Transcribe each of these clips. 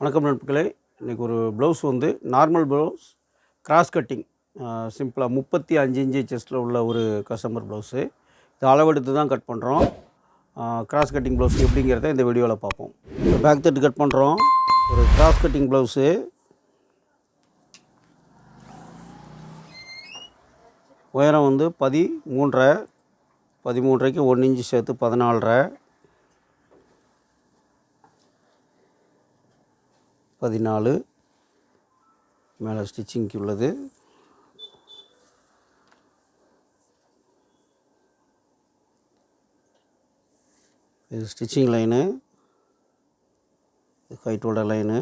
வணக்கம் நண்பர்களே. இன்றைக்கி ஒரு ப்ளவுஸ் வந்து நார்மல் ப்ளவுஸ் கிராஸ் கட்டிங் சிம்பிளாக முப்பத்தி அஞ்சு இன்ச்சு செஸ்ட்டில் உள்ள ஒரு கஸ்டமர் ப்ளவுஸு இது அளவெடுத்து தான் கட் பண்ணுறோம் கிராஸ் கட்டிங் ப்ளவுஸ் எப்படிங்கிறத இந்த வீடியோவில் பார்ப்போம். பேக் தட்டு கட் பண்ணுறோம் ஒரு கிராஸ் கட்டிங் ப்ளவுஸு உயரம் வந்து பதி மூன்றரை பதிமூன்றரைக்கு ஒன்று இன்ச்சு சேர்த்து பதினாலரை. பதினாலு. மேலே ஸ்டிச்சிங்க்கு உள்ளது. இது ஸ்டிச்சிங் லைனு இது ஹைட்டோட லைனு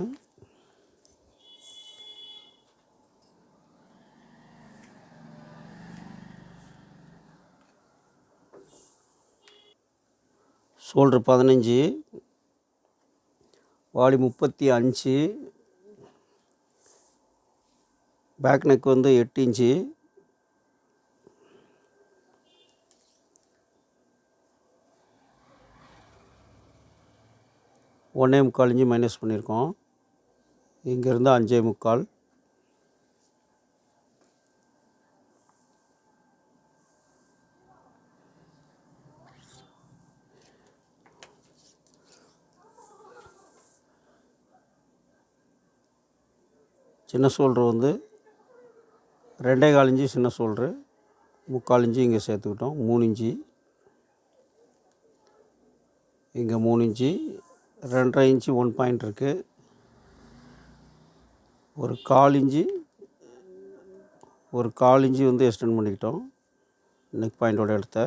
ஷோல்ட்ரு பதினஞ்சு. வாலி முப்பத்தி அஞ்சு. பேக் நெக் வந்து எட்டு இன்ச்சு. ஒன்றே முக்கால் இன்ச்சு மைனஸ் பண்ணியிருக்கோம். இங்கேருந்து அஞ்சே முக்கால். சின்ன சோல்ட்ரு வந்து ரெண்டே கால் இன்ச்சு சின்ன சோல்ட்ரு முக்கால் இன்ச்சு இங்கே சேர்த்துக்கிட்டோம் மூணு இன்ச்சு. இங்கே மூணு இன்ச்சு ரெண்டரை இன்ச்சு ஒன் பாயிண்ட் இருக்குது ஒரு கால் இன்ச்சு ஒரு கால் இன்ச்சு வந்து எக்ஸ்டெண்ட் பண்ணிக்கிட்டோம் நெக் பாயிண்டோட இடத்த.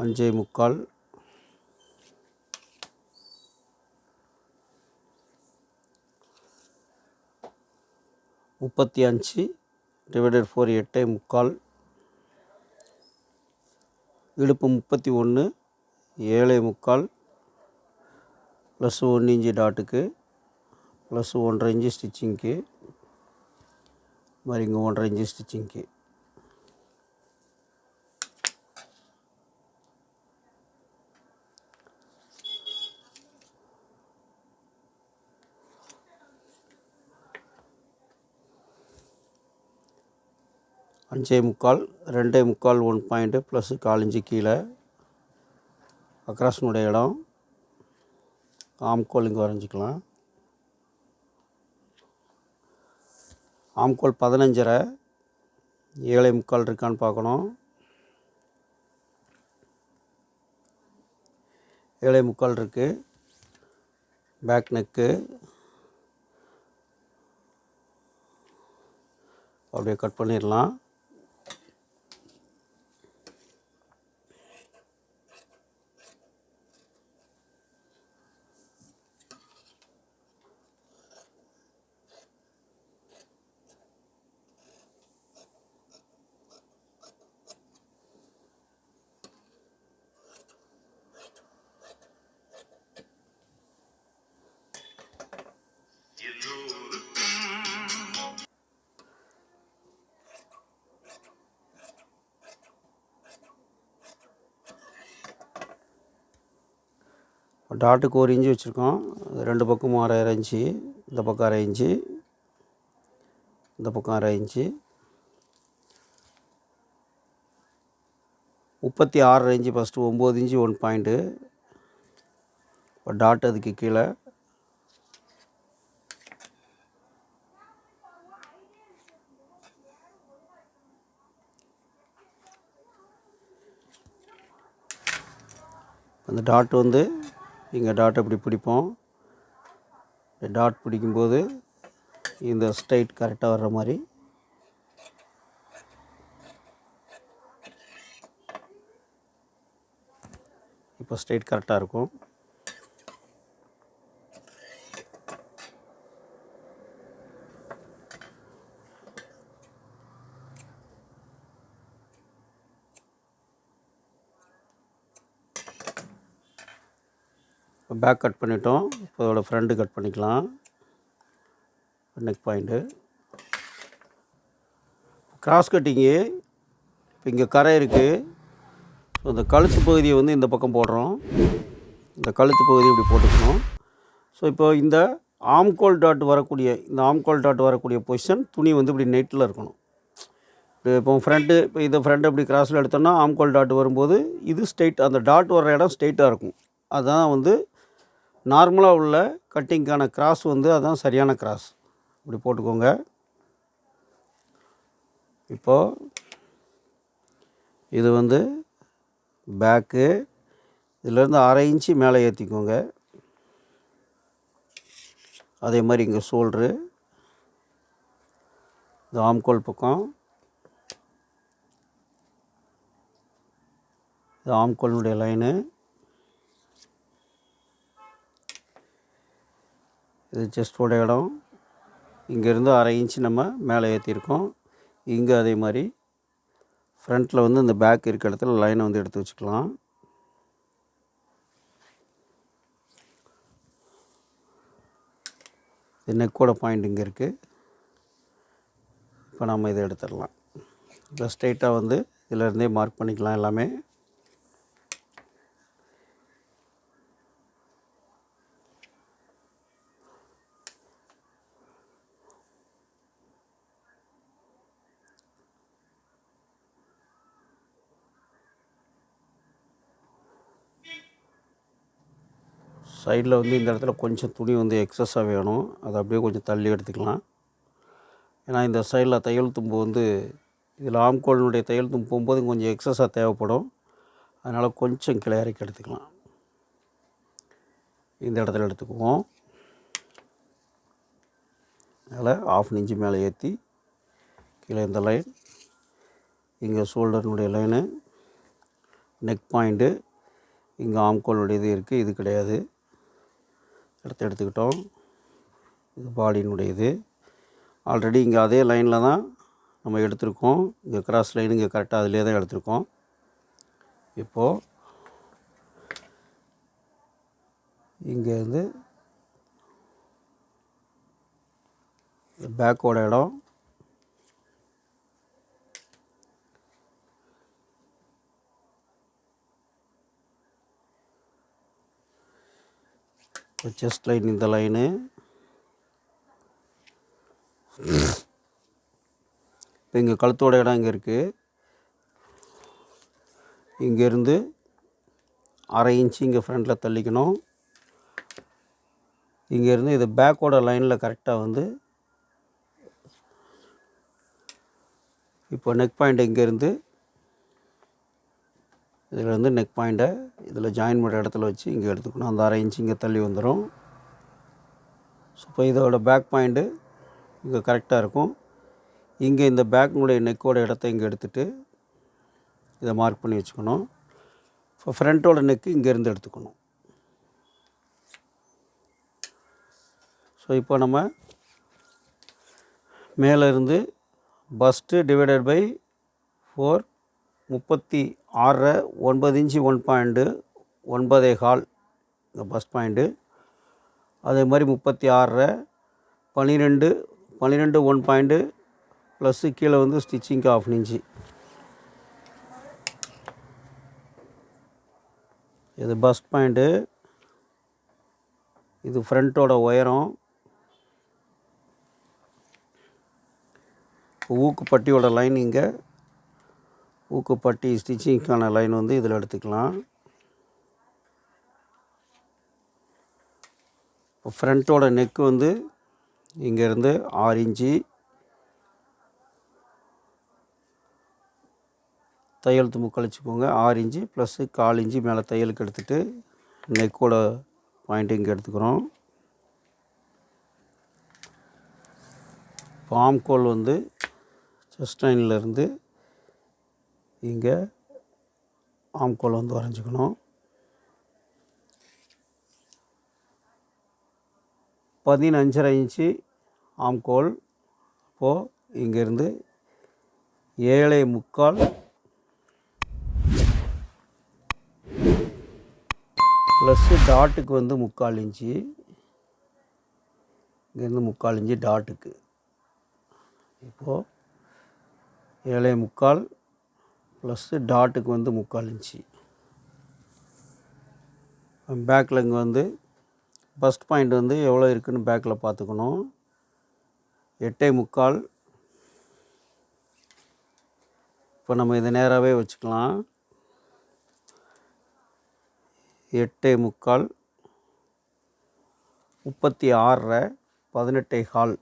அஞ்சே முக்கால். முப்பத்தி அஞ்சு டிவைடட் ஃபோர் எட்டே முக்கால். இடுப்பு முப்பத்தி ஒன்று ஏழே முக்கால். ப்ளஸ் ஒன்று இன்ச்சு டாட்டுக்கு ப்ளஸ் ஒன்றரை இன்ச்சு ஸ்டிச்சிங்க்கு. மாதிரி இங்கே ஒன்றரை இன்ச்சு ஸ்டிச்சிங்க்கு. அஞ்சே முக்கால் ரெண்டே முக்கால் ஒன் பாயிண்ட்டு ப்ளஸ் கால் இன்ச்சு கீழே. அக்ராஸ்னுடைய இடம். ஆம்கோல் இங்கே வரைஞ்சிக்கலாம். ஆம்கோல் பதினஞ்சரை. ஏழை முக்கால் இருக்கான்னு பார்க்கணும். ஏழை முக்கால் இருக்குது பேக் நெக்கு அப்படியே கட் பண்ணிடலாம். டாட்டுக்கு ஒரு இன்ச்சு வச்சுருக்கோம். ரெண்டு பக்கமும் அரை அரை இன்ச்சு இந்த பக்கம் அரை இன்ச்சு இந்த பக்கம் அரை இன்ச்சு முப்பத்தி ஆறு இன்ச்சு ஃபஸ்ட்டு ஒம்பது இன்ச்சு ஒன் பாயிண்ட்டு இப்போ டாட் அதுக்கு கீழே. அந்த டாட் வந்து இங்கே டாட் இப்படி பிடிப்போம். டாட் பிடிக்கும்போது இந்த ஸ்ட்ரைட் கரெக்டாக வர்ற மாதிரி. இப்போ ஸ்ட்ரைட் கரெக்டாக இருக்கும். பேக் கட் பண்ணிட்டோம். இப்போ இதோட ஃப்ரண்ட்டு கட் பண்ணிக்கலாம். நெக் பாயிண்ட்டு கிராஸ் கட்டிங்கு இப்போ இங்கே கரை இருக்குது ஸோ இந்த கழுத்து பகுதியை வந்து இந்த பக்கம் போடுறோம். இந்த கழுத்து பகுதியை இப்படி போட்டுக்கணும். ஸோ இப்போ இந்த ஆம்கோல் டாட் வரக்கூடிய இந்த ஆம்கோல் டாட் வரக்கூடிய பொசிஷன் துணி வந்து இப்படி நெட்டில் இருக்கணும். இப்போ இப்போ ஃப்ரண்ட்டு இப்போ இதை ஃப்ரண்ட் இப்படி கிராஸில் எடுத்தோம்னா ஆம்கோல் டாட் வரும்போது இது ஸ்ட்ரெயிட் அந்த டாட் வர இடம் ஸ்ட்ரெயிட்டாக இருக்கும். அதுதான் வந்து நார்மலாக உள்ள கட்டிங்க்கான கிராஸ் வந்து அதுதான் சரியான கிராஸ். இப்படி போட்டுக்கோங்க. இப்போது இது வந்து பேக்கு. இதிலேருந்து அரை இன்ச்சு மேலே ஏற்றிக்கோங்க அதே மாதிரி இங்கே ஷோல்ட்ரு. இந்த ஆம்கோல் பக்கம். இது ஆம்கோலினுடைய லைனு. இது செஸ்டோட இடம். இங்கேருந்து அரை இன்ச்சு நம்ம மேலே ஏற்றிருக்கோம் இங்கே அதே மாதிரி ஃப்ரண்ட்டில் வந்து இந்த பேக் இருக்க இடத்துல லைனை வந்து எடுத்து வச்சுக்கலாம். இது நெக்கோட பாயிண்ட் இங்கே இருக்குது இப்போ நம்ம இதை எடுத்துடலாம். இப்போ ஸ்ட்ரைட்டாக வந்து இதிலேருந்தே மார்க் பண்ணிக்கலாம் எல்லாமே. சைடில் வந்து இந்த இடத்துல கொஞ்சம் துணி வந்து எக்ஸஸாக வேணும். அதை அப்படியே கொஞ்சம் தள்ளி எடுத்துக்கலாம். ஏன்னா இந்த சைடில் தையல் தும்பு வந்து இதில் ஆம்கோலினுடைய தையல் தும்பு போகும்போது கொஞ்சம் எக்ஸஸாக தேவைப்படும். அதனால் கொஞ்சம் கிளை இறக்கி எடுத்துக்கலாம். இந்த இடத்துல எடுத்துக்குவோம். அதில் ஆஃப் இன்ச்சு மேலே ஏற்றி கீழே இந்த லைன் இங்கே ஷோல்டர்னுடைய லைனு நெக் பாயிண்ட்டு இங்கே ஆம்கோலுடையது இருக்குது இது கிடையாது. இடத்த எடுத்துக்கிட்டோம். இது பாடியினுடையது. ஆல்ரெடி இங்கே அதே லைனில் தான் நம்ம எடுத்திருக்கோம். இங்கே கிராஸ் லைன் இங்கே கரெக்டாக அதிலே தான் எடுத்திருக்கோம். இப்போது இங்கேருந்து பேக்கோட இடம் செஸ்ட் லைன் இந்த லைனு இப்போ இங்கே கழுத்தோட இடம் இங்கே இருக்குது இங்கேருந்து அரை இன்ச்சு இங்கே ஃப்ரண்ட்டில் தள்ளிக்கணும். இங்கேருந்து இது பேக்கோட லைனில் கரெக்டாக வந்து இப்போ நெக் பாயிண்ட் இங்கேருந்து இதில் வந்து நெக் பாயிண்ட்டை இதில் ஜாயின் பண்ணுற இடத்துல வச்சு இங்கே எடுத்துக்கணும். அந்த அரை இன்ச்சு இங்கே தள்ளி வந்துடும் ஸோ இப்போ இதோட பேக் பாயிண்ட்டு இங்கே கரெக்டாக இருக்கும். இங்கே இந்த பேக்கினுடைய நெக்கோட இடத்த இங்கே எடுத்துகிட்டு இதை மார்க் பண்ணி வச்சுக்கணும். இப்போ ஃப்ரண்ட்டோட நெக்கு இங்கேருந்து எடுத்துக்கணும். ஸோ இப்போ நம்ம மேலே இருந்து பஸ்ட்டு டிவைடட் பை ஃபோர் முப்பத்தி ஆறரை ஒன்பது இன்ச்சு ஒன் பாயிண்ட்டு ஒன்பதே கால் இந்த பஸ் பாயிண்ட்டு. அதே மாதிரி முப்பத்தி ஆறரை பன்னிரெண்டு பன்னிரெண்டு ஒன் பாயிண்ட்டு ப்ளஸ்ஸு கீழே வந்து ஸ்டிச்சிங்க்கு ஆஃப் இன்ச்சு. இது பஸ் பாயிண்ட்டு. இது ஃப்ரண்ட்டோட உயரம். ஊக்குப்பட்டியோட லைன் இங்கே. ஊக்குப்பட்டி ஸ்டிச்சிங்க்கான லைன் வந்து இதில் எடுத்துக்கலாம். இப்போ ஃப்ரண்ட்டோட நெக்கு வந்து இங்கேருந்து ஆறு இன்ச்சு. தையல் தும்பு கழிச்சுக்கோங்க ஆறு இன்ச்சு ப்ளஸ்ஸு கால் இன்ச்சு மேலே தையலுக்கு எடுத்துகிட்டு நெக்கோட பாயிண்ட் இங்கே எடுத்துக்கிறோம். பாம்கோல் வந்து செஸ்ட் லைன்லேருந்து இங்கே ஆம்கோல் வந்து வரைஞ்சிக்கணும். பதினஞ்சரை இன்ச்சு ஆம்கோல் அப்போது இங்கேருந்து ஏழை முக்கால். ப்ளஸ்ஸு டாட்டுக்கு வந்து முக்கால் இன்ச்சு. இங்கேருந்து முக்கால் இன்ச்சு டாட்டுக்கு இப்போது ஏழை முக்கால். ப்ளஸ்ஸு டாட்டுக்கு வந்து முக்கால் இன்ச்சு. பேக்கில் இங்கே வந்து ஃபஸ்ட் பாயிண்ட் வந்து எவ்வளோ இருக்குதுன்னு பேக்கில் பார்த்துக்கணும். எட்டே முக்கால். இப்போ நம்ம இதை நேராகவே வச்சுக்கலாம். எட்டே முக்கால். முப்பத்தி ஆறரை பதினெட்டே ஹால்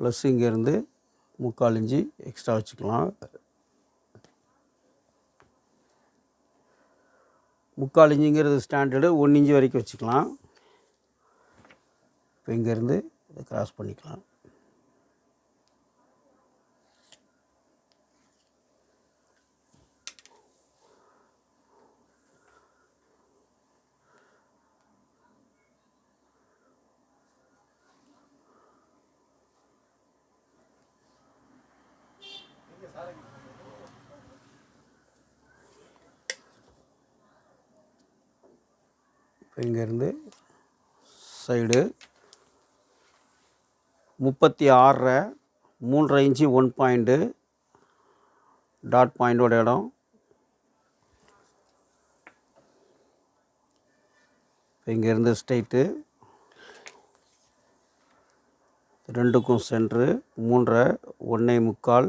ப்ளஸ் இங்கேருந்து முக்கால் இஞ்சி எக்ஸ்ட்ரா வச்சுக்கலாம். முக்கால் இஞ்சிங்கிறது ஸ்டாண்டர்டு ஒன் இஞ்சி வரைக்கும் வச்சுக்கலாம். இப்போ இங்கேருந்து இதை க்ராஸ் பண்ணிக்கலாம். இங்கேருந்து சைடு முப்பத்தி ஆறரை மூன்றரை இன்ச்சு ஒன் பாயிண்ட்டு டாட் பாயிண்டோட இடம். இப்போ இங்கேருந்து ஸ்ட்ரைட்டு ரெண்டுக்கும் சென்ட்ரு மூன்றரை ஒன்றே முக்கால்.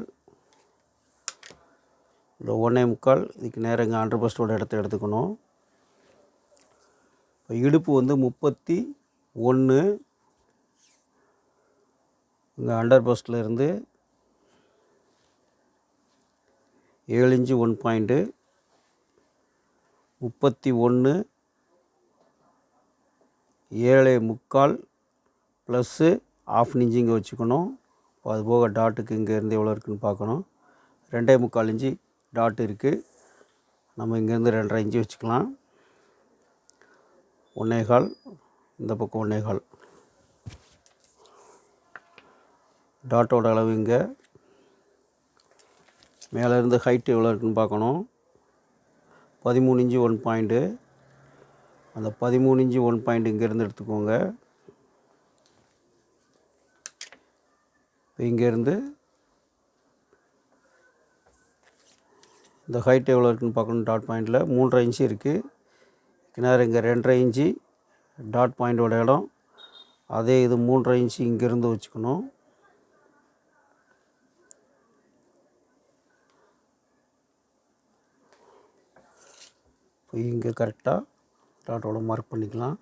இந்த ஒன்றே முக்கால் இதுக்கு நேரம் இங்கே ஹண்ட்ரட் பர்ஸ்டோட இடத்த எடுத்துக்கணும். இப்போ இடுப்பு வந்து முப்பத்தி ஒன்று இங்கே அண்டர் பஸ்ட்டில் இருந்து ஏழு இன்ச்சு ஒன் பாயிண்ட்டு முப்பத்தி ஒன்று ஏழே முக்கால் ப்ளஸ்ஸு ஆஃப் இன்ச்சு இங்கே வச்சுக்கணும். இப்போ அது போக டாட்டுக்கு இங்கேருந்து எவ்வளோ இருக்குதுன்னு பார்க்கணும். ரெண்டே முக்கால் இன்ச்சு டாட் இருக்குது நம்ம இங்கேருந்து ரெண்டரை இன்ச்சு வச்சுக்கலாம். ஒன்னேகால் இந்த பக்கம் ஒன்னேகால். டாட்டோட அளவு இங்கே. மேலே இருந்து ஹைட் எவ்வளோ இருக்குன்னு பார்க்கணும். பதிமூணு இன்ச்சு ஒன் பாயிண்ட்டு அந்த பதிமூணு இன்ச்சு ஒன் பாயிண்ட் இங்கேருந்து எடுத்துக்கோங்க. இப்போ இங்கேருந்து இந்த ஹைட் எவ்வளோ இருக்குன்னு பார்க்கணும். டாட் பாயிண்டில் மூன்றரை இன்ச்சு இருக்குது கிணறு இங்கே ரெண்டரை இன்ச்சு டாட் பாயிண்டோட இடம். அதே இது மூன்றரை இன்ச்சு இங்கேருந்து வச்சுக்கணும். இங்கே கரெக்டாக டாட்டோட மார்க் பண்ணிக்கலாம்.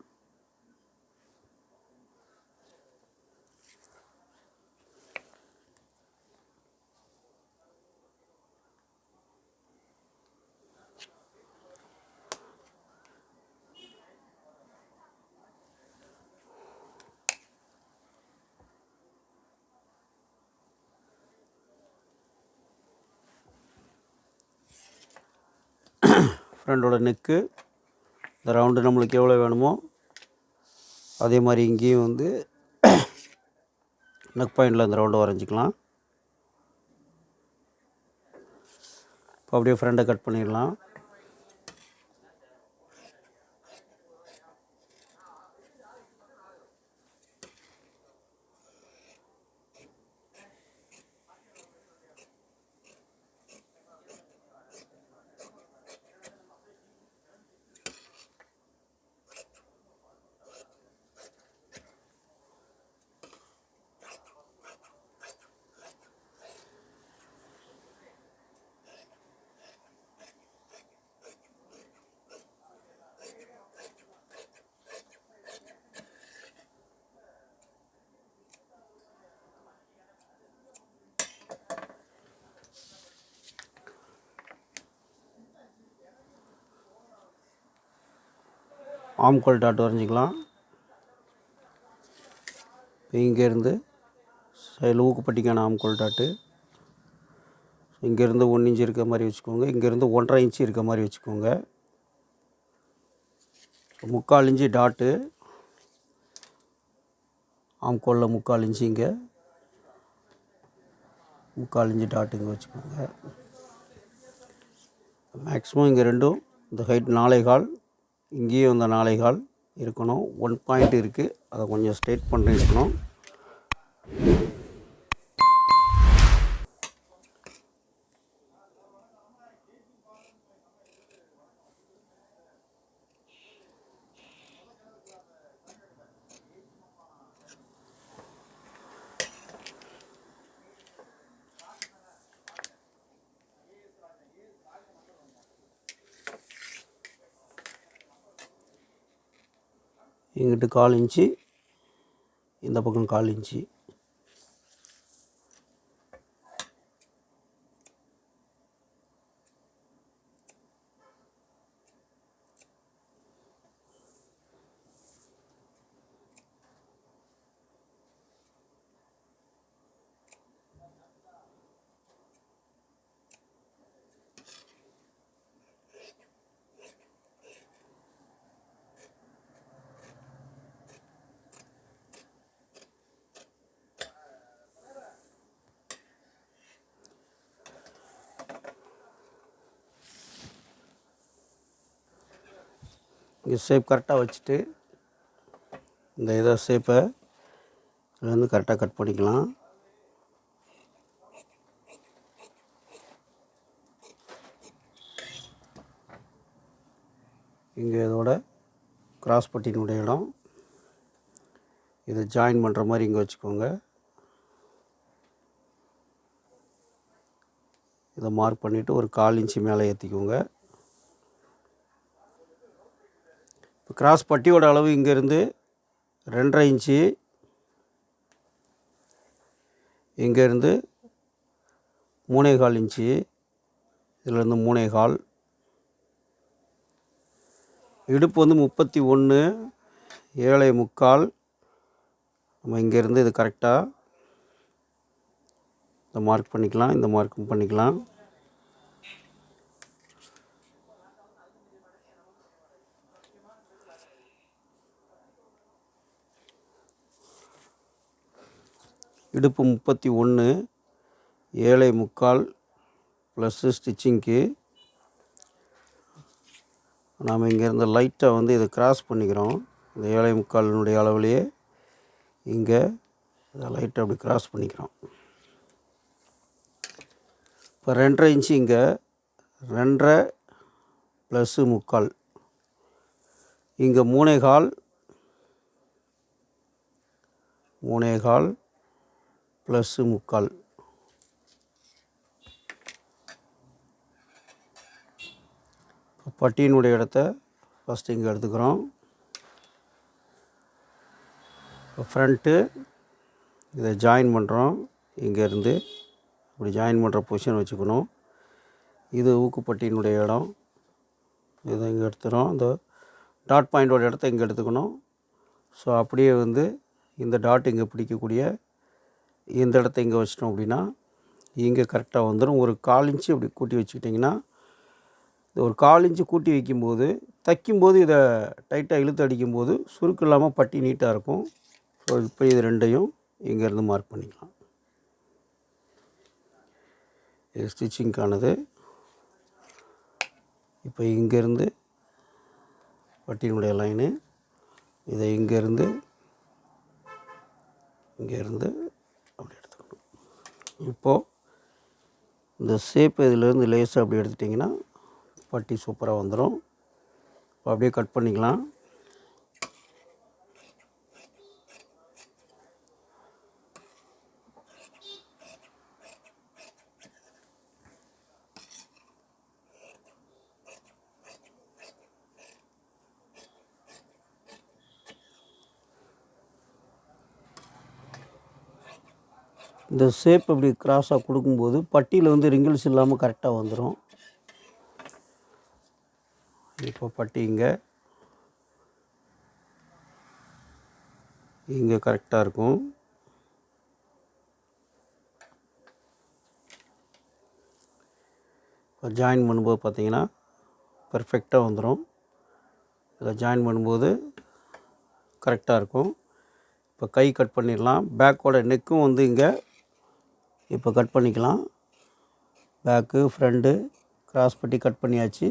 ஃப்ரெண்டோட நெக்கு. இந்த ரவுண்டு நம்மளுக்கு எவ்வளோ வேணுமோ அதே மாதிரி இங்கேயும் வந்து நெக் பாயிண்டில் இந்த ரவுண்டை வரைஞ்சிக்கலாம். இப்போ அப்படியே ஃப்ரெண்டை கட் பண்ணிடலாம். ஆம்கோல் டாட் வரைஞ்சிக்கலாம் இப்போ இங்கேருந்து சைடில் ஊக்குப்பட்டிக்கான ஆம்கோல் டாட்டு இங்கேருந்து ஒன் இன்ச்சு இருக்க மாதிரி வச்சுக்கோங்க. இங்கேருந்து ஒன்றரை இன்ச்சு இருக்க மாதிரி வச்சுக்கோங்க. முக்கால் இன்ச்சு டாட்டு ஆம்கோலில் முக்கால் இன்ச்சு இங்கே. முக்கால் இன்ச்சு டாட்டு இங்கே வச்சுக்கோங்க. மேக்ஸிமம் இங்கே ரெண்டும் இந்த ஹைட் நாளை கால் இங்கேயும் இந்த நாளைகால் கால் இருக்கணும். ஒன் பாயிண்ட் இருக்குது அதை கொஞ்சம் ஸ்ட்ரெயிட் பண்ணி இருக்கணும் கால் இன்ச்சு இந்த பக்கம் கால் இன்ச்சு. இங்கே ஷேப் கரெக்டாக வச்சுட்டு இந்த இதை ஷேப்பை இதில் வந்து கரெக்டாக கட் பண்ணிக்கலாம். இங்கே இதோட கிராஸ் பட்டினுடைய இடம். இதை ஜாயின் பண்ணுற மாதிரி இங்கே வச்சுக்கோங்க. இதை மார்க் பண்ணிவிட்டு ஒரு கால் இன்ச்சு மேலே ஏற்றிக்கோங்க இப்போ கிராஸ் பட்டியோட அளவு இங்கேருந்து ரெண்டரை இன்ச்சு இங்கேருந்து மூணே கால் இன்ச்சு இதுலேருந்து மூணே கால். இடுப்பு வந்து முப்பத்தி ஒன்று ஏழை முக்கால். நம்ம இங்கேருந்து இது கரெக்டாக இந்த மார்க் பண்ணிக்கலாம் இந்த மார்க்கும் பண்ணிக்கலாம். இடுப்பு முப்பத்தி ஒன்று ஏழை முக்கால் ப்ளஸ்ஸு ஸ்டிச்சிங்க்கு நாம் இங்கேருந்து லைட்டாக வந்து இதை கிராஸ் பண்ணிக்கிறோம். இந்த ஏழை முக்காலினுடைய அளவுலேயே இங்கே இதை லைட்டாக அப்படி கிராஸ் பண்ணிக்கிறோம். இப்போ ரெண்டரை இன்ச்சு இங்கே ரெண்டரை ப்ளஸ்ஸு முக்கால். இங்கே மூணே கால் மூணே கால் ப்ளஸ்ஸு முக்கால். பட்டியினுடைய இடத்த ஃபஸ்ட்டு இங்கே எடுத்துக்கிறோம். இப்போ ஃப்ரண்ட்டு இதை ஜாயின் பண்ணுறோம் இங்கேருந்து இப்படி ஜாயின் பண்ணுற பொசிஷன் வச்சுக்கணும். இது ஊக்குப்பட்டியினுடைய இடம். இதை இங்கே எடுத்துகிறோம் இந்த டாட் பாயிண்டோட இடத்த இங்கே எடுத்துக்கணும். ஸோ அப்படியே வந்து இந்த டாட் இங்கே பிடிக்கக்கூடிய இந்த இடத்த இங்கே வச்சிட்டோம் அப்படின்னா இங்கே கரெக்டாக வந்துடும் ஒரு கால் இன்ச்சு இப்படி கூட்டி வச்சுக்கிட்டிங்கன்னா இந்த ஒரு கால் இன்ச்சு கூட்டி வைக்கும்போது தைக்கும்போது இதை டைட்டாக இழுத்து அடிக்கும்போது சுருக்கு இல்லாமல் பட்டி நீட்டாக இருக்கும். ஸோ இப்போ இது ரெண்டையும் இங்கேருந்து மார்க் பண்ணிக்கலாம். இது ஸ்டிச்சிங்க்கானது இப்போ இங்கேருந்து பட்டியினுடைய லைனு இதை இங்கேருந்து இங்கேருந்து இப்போது இந்த ஷேப் இதிலேருந்து லேஸாக அப்படி எடுத்துட்டிங்கன்னா பட்டி சூப்பராக வந்துடும் இப்போ அப்படியே கட் பண்ணிக்கலாம். இந்த ஷேப் இப்படி கிராஸாக கொடுக்கும்போது பட்டியில் வந்து ரிங்கிள்ஸ் இல்லாமல் கரெக்டாக வந்துடும் இப்போ பட்டி இங்கே. இங்கே கரெக்டாக இருக்கும். இப்போ ஜாயின் பண்ணும்போது பார்த்தீங்கன்னா பர்ஃபெக்டாக வந்துடும் இதில் ஜாயின் பண்ணும்போது கரெக்டாக இருக்கும். இப்போ கை கட் பண்ணிடலாம். பேக்கோட நெக்கும் வந்து இங்கே இப்போ கட் பண்ணிக்கலாம். பேக்கு ஃப்ரண்ட்டு கிராஸ் பட்டி கட் பண்ணியாச்சு.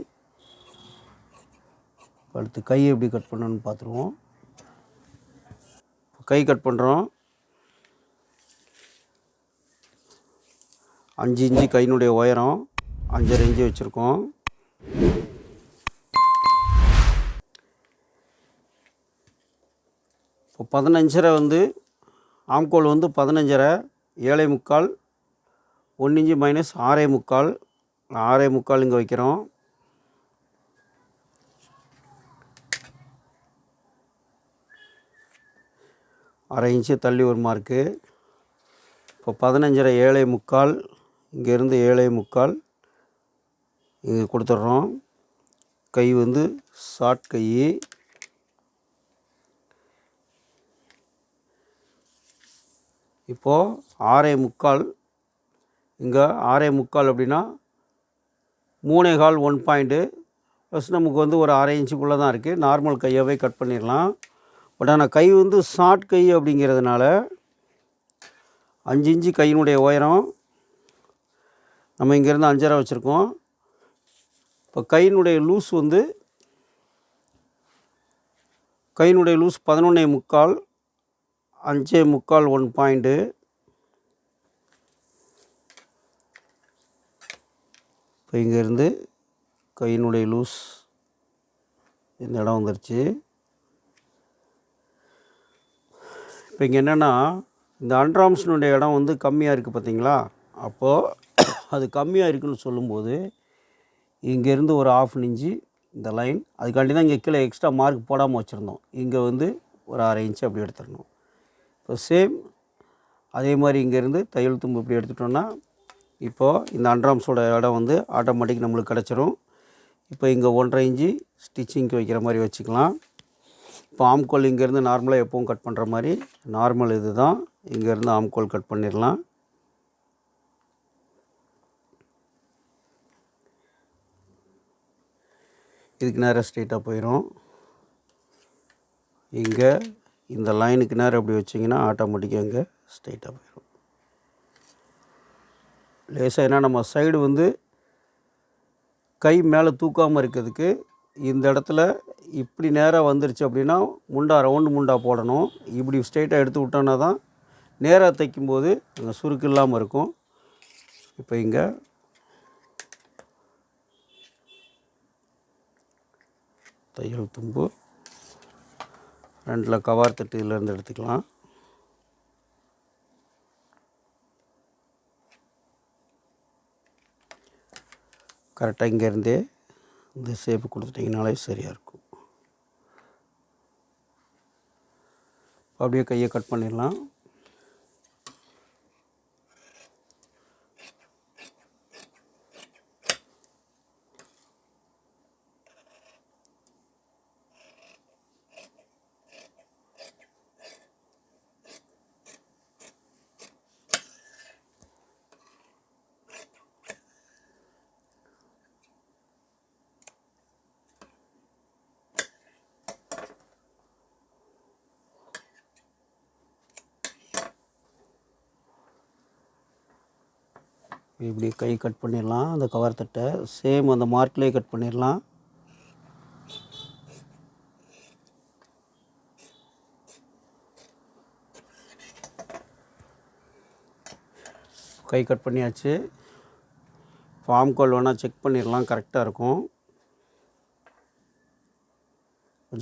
அடுத்து கை எப்படி கட் பண்ணணும்னு பார்த்துருவோம். கை கட் பண்ணுறோம் அஞ்சு இன்ச்சு கையினுடைய உயரம் அஞ்சரை இன்ச்சு வச்சுருக்கோம். இப்போ பதினஞ்சரை வந்து ஆம்கோல் வந்து பதினஞ்சரை ஏழை முக்கால் ஒன்று இன்ச்சு மைனஸ் ஆறே முக்கால். ஆறே முக்கால் இங்கே வைக்கிறோம். அரை இன்ச்சு தள்ளி ஒரு மார்க்கு இப்போ பதினஞ்சரை ஏழை முக்கால். இங்கேருந்து ஏழை முக்கால். இங்கே கொடுத்துட்றோம். கை வந்து ஷார்ட் கை. இப்போது ஆறே முக்கால். இங்கே ஆறே முக்கால் அப்படின்னா மூணே கால் ஒன் பாயிண்ட்டு ப்ளஸ் நமக்கு வந்து ஒரு அரை இன்ச்சுக்குள்ளே தான் இருக்குது நார்மல் கையாகவே கட் பண்ணிடலாம். பட் ஆனால் கை வந்து ஷார்ட் கை அப்படிங்கிறதுனால அஞ்சு இன்ச்சு கையினுடைய உயரம் நம்ம இங்கேருந்து அஞ்சரை வச்சுருக்கோம். இப்போ கையினுடைய லூஸ் வந்து கையினுடைய லூஸ் பதினொன்னே முக்கால் அஞ்சே முக்கால் ஒன் பாயிண்ட்டு இப்போ இங்கேருந்து கையினுடைய லூஸ் இந்த இடம் வந்துருச்சு. இப்போ இங்கே என்னென்னா இந்த அண்ட்ராம்ஸினுடைய இடம் வந்து கம்மியாக இருக்குது பார்த்தீங்களா? அப்போது அது கம்மியாக இருக்குன்னு சொல்லும்போது இங்கேருந்து ஒரு ஆஃப் இன்ச்சு இந்த லைன் அதுக்காண்டி தான் இங்கே கீழே எக்ஸ்ட்ரா மார்க் போடாமல் வச்சுருந்தோம். இங்கே வந்து ஒரு அரை இன்ச்சு அப்படி எடுத்துடணும். இப்போ சேம் அதே மாதிரி இங்கேருந்து தையல் தும்பு இப்படி எடுத்துட்டோன்னா இப்போது இந்த அண்ட்ராம்ஸோட இடம் வந்து ஆட்டோமேட்டிக் நம்மளுக்கு கிடச்சிரும். இப்போ இங்கே ஒன்றரை இன்ச்சு ஸ்டிச்சிங்க்கு வைக்கிற மாதிரி வச்சுக்கலாம். இப்போ ஆம்கோல் இங்கேருந்து நார்மலாக எப்பவும் கட் பண்ணுற மாதிரி நார்மல் இது தான் இங்கேருந்து ஆம்கோல் கட் பண்ணிடலாம். இதுக்கு நேராக ஸ்ட்ரெயிட்டாக போயிடும் இங்கே இந்த லைனுக்கு நேரம் அப்படி வச்சிங்கன்னா ஆட்டோமேட்டிக்காக இங்கே ஸ்ட்ரெயிட்டாக போயிடும் லேசாக ஏன்னா நம்ம சைடு வந்து கை மேலே தூக்காமல் இருக்கிறதுக்கு இந்த இடத்துல இப்படி நேராக வந்துருச்சு அப்படின்னா முண்டா ரவுண்டு முண்டா போடணும். இப்படி ஸ்ட்ரெயிட்டாக எடுத்து விட்டோன்னா தான் நேராக தைக்கும்போது அங்கே சுருக்கு இல்லாமல் இருக்கும். இப்போ இங்கே. தையல் தும்பு. ரெண்டில் கவார் தட்டு இதுலேருந்து எடுத்துக்கலாம். கரெக்டாக இங்கேருந்தே இந்த ஷேப்பு கொடுத்துட்டிங்கனாலே சரியாக இருக்கும். அப்படியே கையை கட் பண்ணிடலாம். இப்படி கை கட் பண்ணிடலாம். அந்த கவர் தட்டை. சேம் அந்த மார்க்லேயே கட் பண்ணிடலாம். கை கட் பண்ணியாச்சு. ஃபார்ம் கோல் வேணால் செக் பண்ணிடலாம். கரெக்டாக இருக்கும்.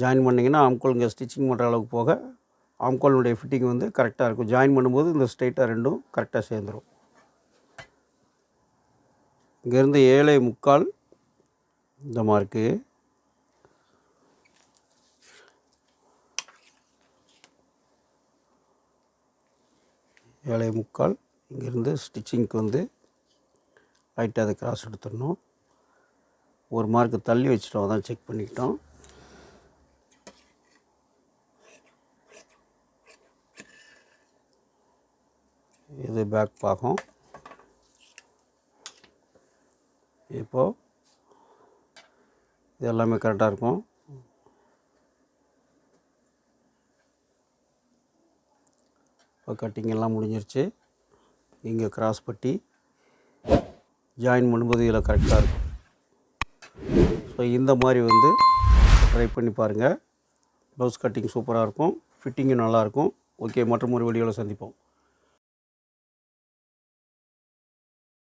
ஜாயின் பண்ணிங்கன்னா ஆம்கோல் இங்கே ஸ்டிச்சிங் பண்ணுற அளவுக்கு போக ஆம்கோலினுடைய ஃபிட்டிங் வந்து கரெக்டாக இருக்கும். ஜாயின் பண்ணும்போது இந்த ஸ்ட்ரைட்டாக ரெண்டும் கரெக்டாக சேர்ந்துடும் இங்கேருந்து ஏழை முக்கால் இந்த மார்க்கு ஏழை முக்கால் இங்கேருந்து ஸ்டிச்சிங்க்கு வந்து லைட்டாக அதை கிராஸ் எடுத்துடணும். ஒரு மார்க்கு தள்ளி வச்சுட்டோம் அதான் செக் பண்ணிக்கிட்டோம். இது பேக் பாகம். இப்போது இது எல்லாமே கரெக்டாக இருக்கும். இப்போ கட்டிங் எல்லாம் முடிஞ்சிருச்சு. இங்கே கிராஸ் பட்டி. ஜாயின் பண்ணும்போது இதில் கரெக்டாக இருக்கும். ஸோ இந்த மாதிரி வந்து ட்ரை பண்ணி பாருங்கள் ப்ளவுஸ் கட்டிங் சூப்பராக இருக்கும். ஃபிட்டிங்கும் நல்லாயிருக்கும் ஓகே மற்றும் ஒரு வீடியோவில் சந்திப்போம்.